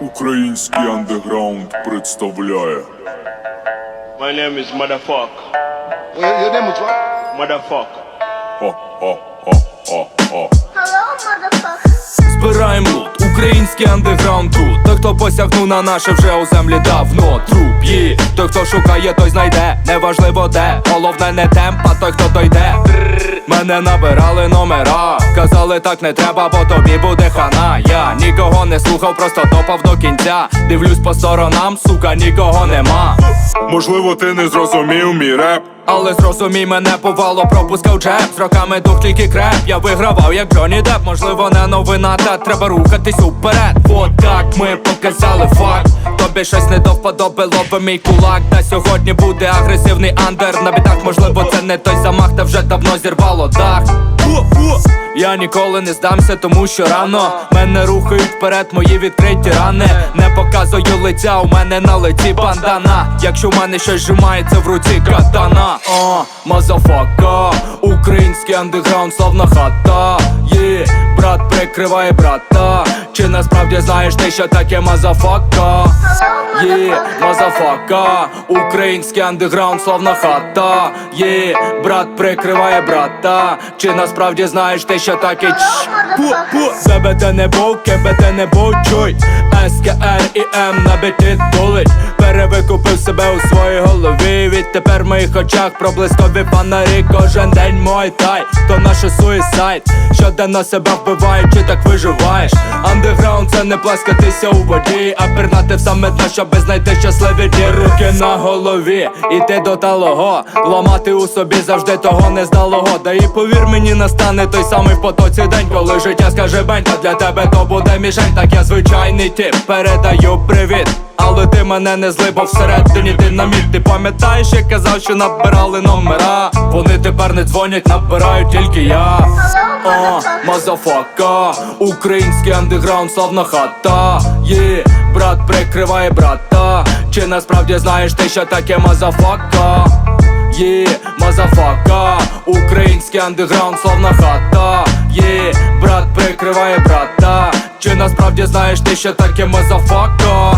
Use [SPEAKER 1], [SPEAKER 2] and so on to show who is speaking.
[SPEAKER 1] Український андеграунд представляє
[SPEAKER 2] My name is Motherfuck.
[SPEAKER 3] Your, your name is what?
[SPEAKER 2] Motherfuck.
[SPEAKER 1] Ха-ха-ха-ха-ха
[SPEAKER 4] Hello, motherfucker.
[SPEAKER 5] Збираєм лут, український андеграунд тут. Той, хто посягнув на наше вже у землі давно. Труп той, хто шукає, той знайде. Неважливо де, головне не темп, а той, хто дойде. Мене набирали номера Казали так не треба, бо тобі буде хана Я нікого не слухав, просто топав до кінця. Дивлюсь по сторонам, сука, нікого нема.
[SPEAKER 1] Можливо, ти не зрозумів мій реп.
[SPEAKER 5] Але зрозумій мене повало, пропускав джеб. З роками дух тільки креп. Я вигравав як Джонні Депп. Можливо, не новина, та треба рухатись уперед. От так ми показали факт. Тобі щось не до вподоби, лоби мій кулак. Та сьогодні буде агресивний андер. На бітах, можливо, це не той замах, та вже давно зірвало дах я ніколи не здамся, тому що рано мене рухають вперед, мої відкриті рани. Не показую лиця, у мене на лиці бандана. Якщо в мене щось зжимається в руці катана, о, мазафака, український андеграунд, славна хата. Є, брат прикриває брата. Чи насправді знаєш ти, що таке мазафака? Є, мазафака, український андеграунд, славна хата. Є, брат прикриває брата. Чи насправді знаєш ти, що таке? Пу-пу, ЗБТ не був, КБТ не був, чуй. СКР і М на біті тулить Перевикупив себе у своїй голові. Відтепер в моїх очах проблискові фонарі. Кожен день мой тай, то наше суїсайд. Щоденно себе вбивають, чи так виживаєш? Андеграунд це не плескатися у воді А пірнати в саме дно, щоби знайти щасливі дні Руки на голові, іти до талого. Ламати у собі завжди того нездалого. Да і повір мені настане той самий в потоці день Коли життя скаже бень, та для тебе то буде мішень. Так я звичайний тип, передаю привіт але ти мене не зли, бо всередині динаміт. Ти пам'ятаєш, я казав, що набирали номера? Вони тепер не дзвонять, набирають тільки я. О, мазафака, український андеграунд, славна хата. Є, брат прикриває брата. Чи насправді знаєш ти, що таке мазафака? Є, мазафака, український андеграунд, славна хата. Є, брат прикриває брата. Чи насправді знаєш ти, що таке мазафака?